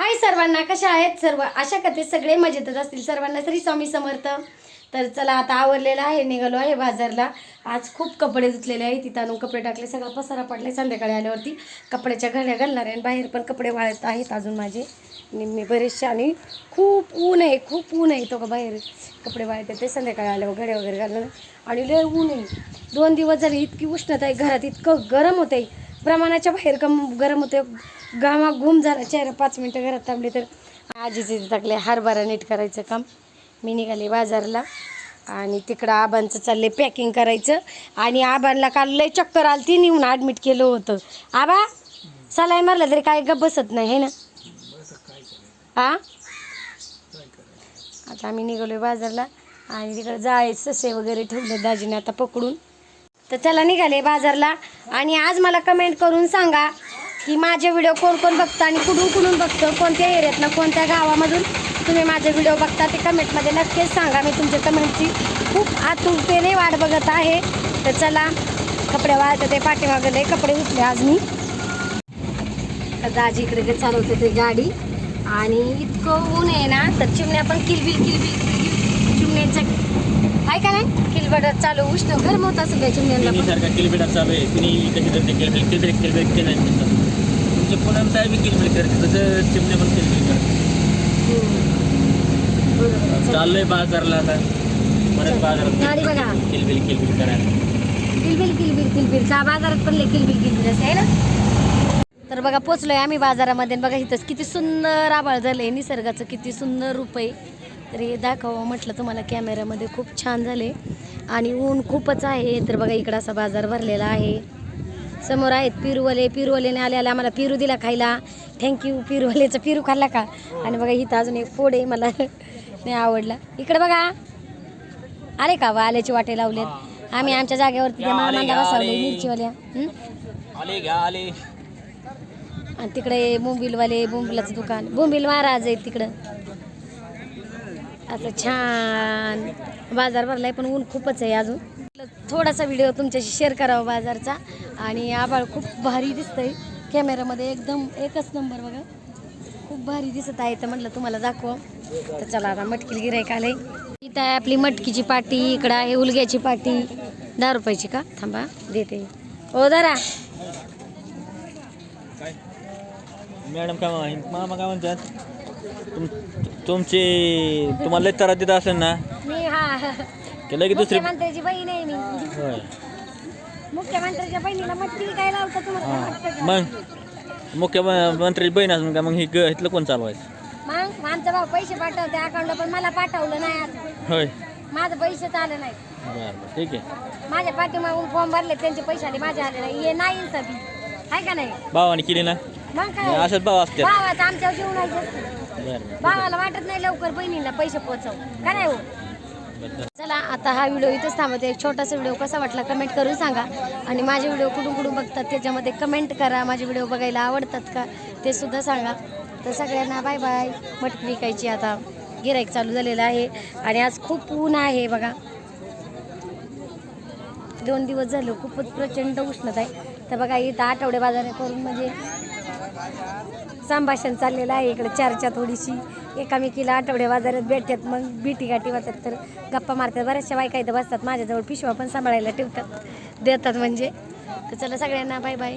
हाय सर्वांना कशा आहेत सर्व? अशा करते सगळे मजेतच असतील. सर्वांना श्री स्वामी समर्थ. तर चला आता आवरलेलं आहे निघालो आहे बाजारला. आज खूप कपडे धुतलेले आहे तिथं आणून कपडे टाकले. सगळा पसारा पडले संध्याकाळी आल्यावरती. कपड्याच्या घड्या घालणार आहे आणि बाहेर पण कपडे वाळत आहेत अजून माझे. निम्मे बरेचसे आणि खूप ऊन आहे खूप ऊन आहे तो का बाहेर. कपडे वाळत ते संध्याकाळी आल्यावर घड्या वगैरे घालणार. आणि लय ऊन आहे. दोन दिवस झाले इतकी उष्णता आहे घरात इतकं गरम होत आहे प्रमाणाच्या बाहेर कम गरम होते घामा घुम झाला. चेहरा पाच मिनटं घरात थांबले तर आजीचे टाकले हरभरा नीट करायचं काम. मी निघाले बाजारला आणि तिकडं आबांचं चालले पॅकिंग करायचं. आणि आबांना काल लय चक्कर आलती ती नेऊन ॲडमिट केलं होतं. आबा सलाई मारला तरी काय गप बसत नाही हे ना? हा आता आम्ही निघालो बाजारला. आणि तिकडं जायचं ससे वगैरे ठेवले दाजीने आता पकडून. तर चला निघाले बाजारला. आणि आज मला कमेंट करून सांगा की माझे व्हिडिओ कोण कोण बघतं आणि कुठून कुठून बघतं कोणत्या एरियातनं कोणत्या गावामधून तुम्ही माझे व्हिडिओ बघता ते कमेंटमध्ये नक्कीच सांगा. मी तुमच्या कमेंटची खूप आतुरतेने वाट बघत आहे. तर चला कपडे वाळत ते पाठीमागं कपडे धुतले आज मी. दाजी इकडे ते चालवते ते गाडी. आणि इतकं ऊन आहे ना तर चिमण्या पण किलबिल किलबिल किलबिल. चिमण्याचं आहे का नाही? किलबट चालू उष्ण गरम होत असं त्या चिमण्यांना तिन्ही. सारखा चालू आहे. तिन्ही कशी करते किलबिल किलबिल किलबिल केलं तुमच्या पुण्यात बी किलबिल करते तसं चिमणे पण किलबिल करते. चला. चाललोय बाजारला आता. परत गाडी बघा. बाजारात किलबिल किलबिल करायला. किलबिल किलबिल किलबिल. का बाजारात पण किलबिल किलबिल असं आहे ना? तर बघा पोचलोय आम्ही बाजारामध्ये. बघा इथंच किती सुंदर आभाळ झालंय. निसर्गाचं किती सुंदर रूप आहे. तर हे दाखवावं म्हटलं तुम्हाला कॅमेऱ्यामध्ये खूप छान झाले आणि ऊन खूपच आहे. तर बघा इकडं असा बाजार भरलेला आहे. समोर आहेत पिरूवाले. पिरूवालेने आले आले आम्हाला पिरू दिला खायला. थँक्यू पिरूवालेचं पिरू खाल्ला का? आणि बघा इथं अजून एक फोड आहे. मला नाही आवडला. इकडे बघा. आले का वा आल्याची वाटे लावलेत? आम्ही आमच्या जागेवरती त्या मामांना बसवले. मिरचीवाल्या. आणि तिकडे बोंबिलवाले बोंबिलाचं दुकान. बोंबिल महाराज आहे तिकडं. असं छान. बाजार भरलाय पण ऊन खूपच आहे अजून. थोडासा व्हिडिओ तुमच्याशी शेअर करावा बाजारचा. आणि आबाळ खूप भारी दिसतंय. कॅमेऱ्यामध्ये एकदम एकच नंबर बघा. खूप भारी दिसत आहे तर म्हटलं तुम्हाला दाखव. तर चला आता मटकील गिरायक आले इथं आहे आपली मटकीची पाटी इकडं आहे उलग्याची पाटी. दहा रुपयाची का? थांबा देते. ओ दरा. मॅडम काय मामा काय म्हणतात? तुम तुमचे तुम्हाला लय त्रास देत असेल ना? मी हा. केलं की दुसरी मुख्यमंत्र्याची बहीण आहे मी. होय. मुख्यमंत्र्याच्या बहिणीला मटकी काय लावतं तुम्हाला काय वाटतं? का? मग? मुख्यमंत्र्याची बहीण असून का? मग ही ग इथलं कोण चालवायचं? मग? आमचा भाऊ पैसे पाठवते अकाउंटला पण मला पाठवलं नाही आज. होय. माझं पैसे आलं नाही बरं बरं. ठीक आहे. माझ्या पाठीमागून फॉर्म भरले त्यांचे पैसे आले माझे आले नाही. हे नाही सभी. आहे का नाही? भावाने केली ना? मग काय? असंच भाव भावाचं. बरं बरं. भावाला वाटत नाही लवकर बहिणीला पैसे पोहोचव. का नाही हो? बरं चला आता हा व्हिडिओ इथंच थांबते एक छोटासा व्हिडिओ कसा वाटला कमेंट करून सांगा. आणि माझे व्हिडिओ कुठून कुठून बघतात त्याच्यामध्ये कमेंट करा. माझे व्हिडिओ बघायला आवडतात का ते सुद्धा सांगा. तर सगळ्यांना बाय बाय. मटकी विकायची आता गिराईक चालू झालेलं आहे. आणि आज खूप ऊन आहे बघा. दोन दिवस झाले खूपच प्रचंड उष्णता आहे. तर बघा इथं आठवडे बाजार करून म्हणजे संभाषण चाललेलं आहे. इकडे चर्चा थोडीशी एकामेकीला आठवडे बाजारात भेटतात मग बिटी गाठी वाचतात तर गप्पा मारतात. बऱ्याचशा बायका इथं बसतात. माझ्याजवळ पिशवा पण सांभाळायला ठेवतात. देतात म्हणजे. तर चला सगळ्यांना बाय बाय